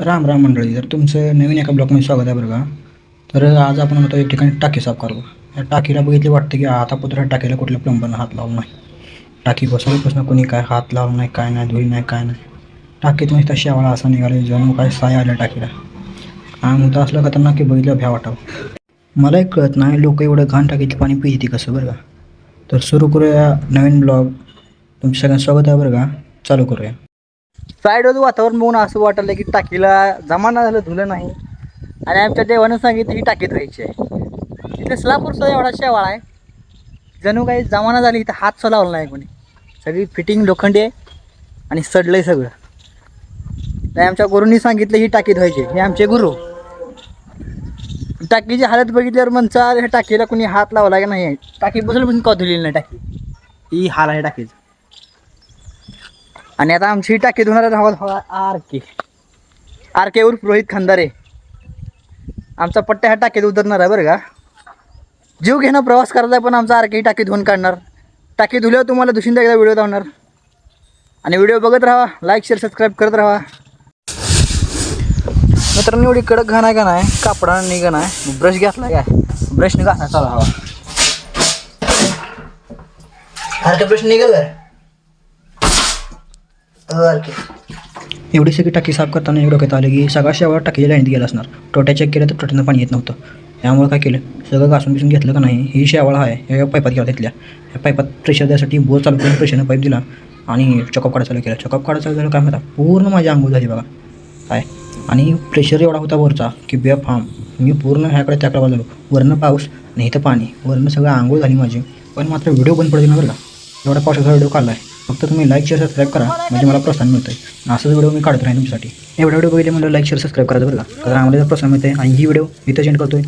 राम राम मंडळी जर तुमचं नवीन एका ब्लॉकमध्ये स्वागत आहे बरं का तर आज आपण म्हणतो एक ठिकाणी टाकी साफ करू. या टाकीला बघितले वाटतं की आता पुत्र टाकीला कुठल्या प्लंबरनं हात लावला नाही. टाकी बसवल्यापासून कोणी काय हात लावला नाही काय नाही धुई नाही काय नाही. टाकीत नुसता शेवाळा असा निघाला जणू काय साय आल्या टाकीला. हा मुद्दा असला असलं त्यांना की बघितलं भ्या वाटावं. मला एक कळत नाही लोक एवढं घाण टाकीतलं पाणी पिते कसं बरं का. तर सुरू करूया नवीन ब्लॉग. तुमच्या सगळ्यांना स्वागत आहे बरं का. चालू करूया. साईडवर वातावरण बघून असं वाटलं की टाकीला जमाना झालं धुलं नाही. आणि आमच्या देवानं सांगितलं ही टाकीत राहायची आहे. तिथे स्लापूर सुद्धा एवढा शेवाळा आहे. जणू काही जमाना झाली इथं हात सुद्धा लावला नाही कोणी. सगळी फिटिंग लोखंडी आहे आणि सडलंय सगळं. नाही आमच्या गुरूंनी सांगितलं ही टाकीत व्हायची हे आमचे गुरु. टाकीची हालत बघितल्यावर म्हणचा ह्या टाकीला कोणी हात लावला का नाही? टाकी बसलं पण का नाही टाकी? ही हाल आहे टाकीचं. आणि आता आमची टाकी धुणार आहोत आर के आर के उर्फ रोहित खंदारे. आमचा पट्ट्या ह्या टाकीत उतरणार आहे बरं का? जीव घेणं प्रवास करायचा आहे पण आमचा आर के टाकी धुवून काढणार. टाकी धुल्यावर तुम्हाला दुसरींदा एकदा व्हिडिओ धावणार आणि व्हिडिओ बघत राहा लाईक शेअर सबस्क्राईब करत राहा. मित्रांनो एवढी कडक घाण आहे का नाही कापडा का नाही ब्रश घातला काय? ब्रशने घासा चला हवा. ब्रश निघल? एवढी सगळी टाकी साफ करताना एवढं डोक्यात आलं की सगळा शेवट टाकीच्या लाईनीत गेला असणार. टोट्या चेक केलं तर टोट्यानं पाणी येत नव्हतं. त्यामुळे काय केलं? सगळं घासून बिसून घेतलं का नाही? ही शेवाळ आहे या पाईपात गेला तिथल्या या पाईपात प्रेशर द्यासाठी बोर चालू करून प्रेशरनं पाईप दिला आणि चॉकअप काढा चालू केला. चॉकअप काढा चालू झालं काय म्हणता पूर्ण माझी आंघोळ झाली बघा. काय? आणि प्रेशर एवढा होता वरचा की बे फार्म मी पूर्ण ह्याकडे त्याकडे वाजलो वरनं पाऊस आणि इथं पाणी. वरनं सगळं आंघोळ झाली माझी. पण मात्र व्हिडिओ बंद पडते ना बरं का? एवढा पावसाचा व्हिडिओ काढला आहे फक्त तुम्ही लाईक शेअर सबस्क्राईब करा. म्हणजे मला प्रोत्साहन मिळतं आहे असंच व्हिडिओ मी काढतो राहीन तुमच्यासाठी. एवढा व्हिडिओ बघितले मला लाईक शेअर सबस्क्राईब करा बरं का? कारण आम्हाला प्रोत्साहन मिळते आणि ही व्हिडिओ इथं सेंड करतोय.